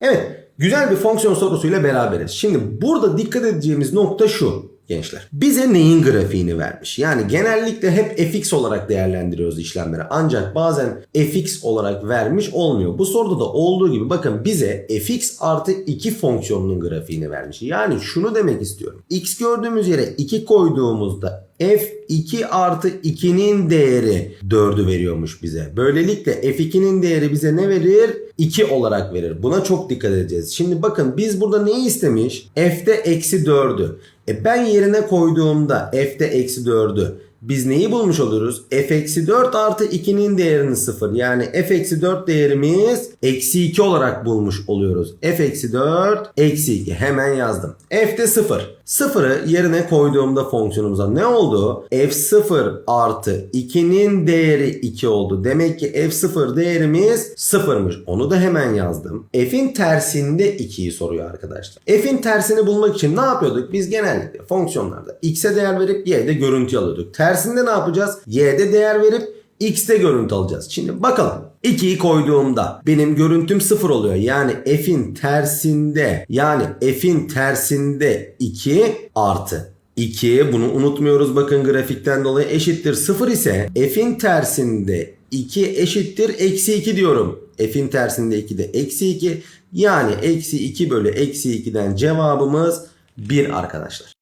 Evet, güzel bir fonksiyon sorusuyla beraberiz. Şimdi burada dikkat edeceğimiz nokta şu gençler. Bize neyin grafiğini vermiş? Yani genellikle hep fx olarak değerlendiriyoruz işlemleri. Ancak bazen fx olarak vermiş olmuyor. Bu soruda da olduğu gibi bakın bize fx artı 2 fonksiyonunun grafiğini vermiş. Yani şunu demek istiyorum. x gördüğümüz yere 2 koyduğumuzda f2 artı 2'nin değeri 4'ü veriyormuş bize. Böylelikle f2'nin değeri bize ne verir? 2 olarak verir. Buna çok dikkat edeceğiz. Şimdi bakın biz burada neyi istemiş? f'de eksi 4'ü. E ben yerine koyduğumda f'de eksi 4'ü biz neyi bulmuş oluruz? f eksi 4 artı 2'nin değerini 0. Yani f eksi 4 değerimiz eksi 2 olarak bulmuş oluyoruz. f eksi 4 eksi 2 hemen yazdım. f'de 0. 0'ı yerine koyduğumda fonksiyonumuza ne oldu? f0 artı 2'nin değeri 2 oldu. Demek ki f0 değerimiz 0'mış. Onu da hemen yazdım. f'in tersinde 2'yi soruyor arkadaşlar. f'in tersini bulmak için ne yapıyorduk? Biz genellikle fonksiyonlarda x'e değer verip y'de görüntü alıyorduk. Tersinde ne yapacağız? y'de değer verip x'te görüntü alacağız. Şimdi bakalım. 2'yi koyduğumda benim görüntüm 0 oluyor. Yani f'in tersinde yani f'in tersinde 2 artı 2 bunu unutmuyoruz bakın grafikten dolayı eşittir 0 ise f'in tersinde 2 eşittir eksi 2 diyorum. F'in tersinde 2 de eksi 2 yani eksi 2 bölü eksi 2'den cevabımız 1 arkadaşlar.